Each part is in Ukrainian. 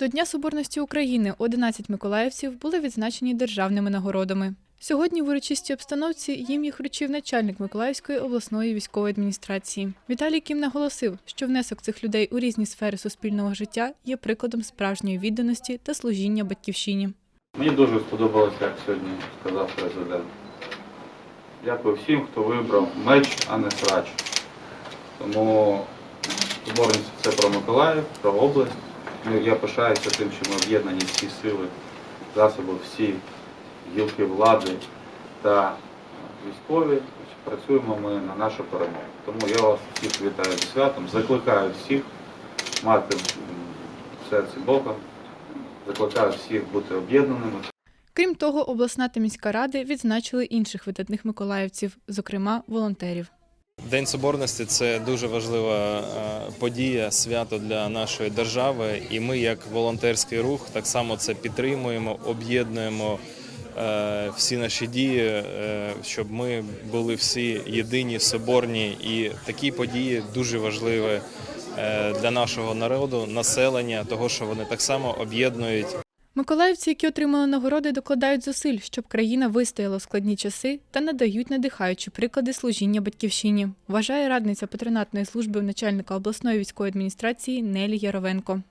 До Дня Соборності України 11 миколаївців були відзначені державними нагородами. Сьогодні в урочистій обстановці їм їх вручив начальник Миколаївської обласної військової адміністрації. Віталій Кім наголосив, що внесок цих людей у різні сфери суспільного життя є прикладом справжньої відданості та служіння батьківщині. Мені дуже сподобалося, як сьогодні сказав президент. Дякую всім, хто вибрав меч, а не срач. Тому соборність це про Миколаїв, про область. Ну, Я пишаюся тим, що ми об'єднані всі сили, засоби, всі гілки влади та військові. Працюємо ми на нашу перемогу. Тому я вас всіх вітаю зі святом, закликаю всіх мати в серці Бога, закликаю всіх бути об'єднаними. Крім того, обласна та міська ради відзначили інших видатних миколаївців, зокрема волонтерів. День Соборності це дуже важлива е, подія, свято для нашої держави. І ми, як волонтерський рух, так само це підтримуємо, об'єднуємо е, всі наші дії, е, щоб ми були всі єдині, соборні. І такі події дуже важливі для нашого народу, населення, того, що вони так само об'єднують Миколаївці, які отримали нагороди, докладають зусиль, щоб країна вистояла в складні часи та надають надихаючі приклади служіння батьківщині, вважає радниця патронатної служби начальника обласної військової адміністрації Нелі Яровенко.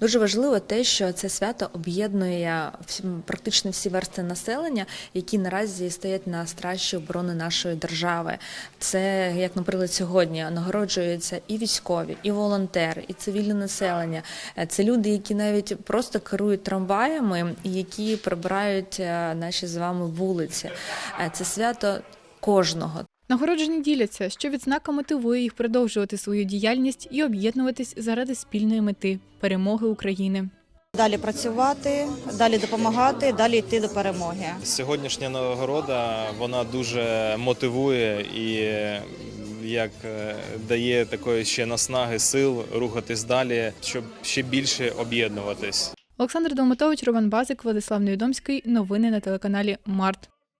Дуже важливо те, що це свято об'єднує практично всі версти населення, які наразі стоять на страші оборони нашої держави. Це як, наприклад, сьогодні нагороджуються і військові, і волонтери, і цивільне населення. Е, Це люди, які навіть просто керують трамваями які прибирають е, наші з вами вулиці. Е, Це свято кожного. Нагороджені діляться, що відзнака мотивує їх продовжувати свою діяльність і об'єднуватись заради спільної мети перемоги України. Далі працювати, далі допомагати, далі йти до перемоги. Сьогоднішня нагорода вона дуже мотивує і як е, дає такої ще наснаги сил рухатись далі, щоб ще більше об'єднуватись. Олександр Долматович, Роман Базик, Владислав Невідомський. Новини на телеканалі Март.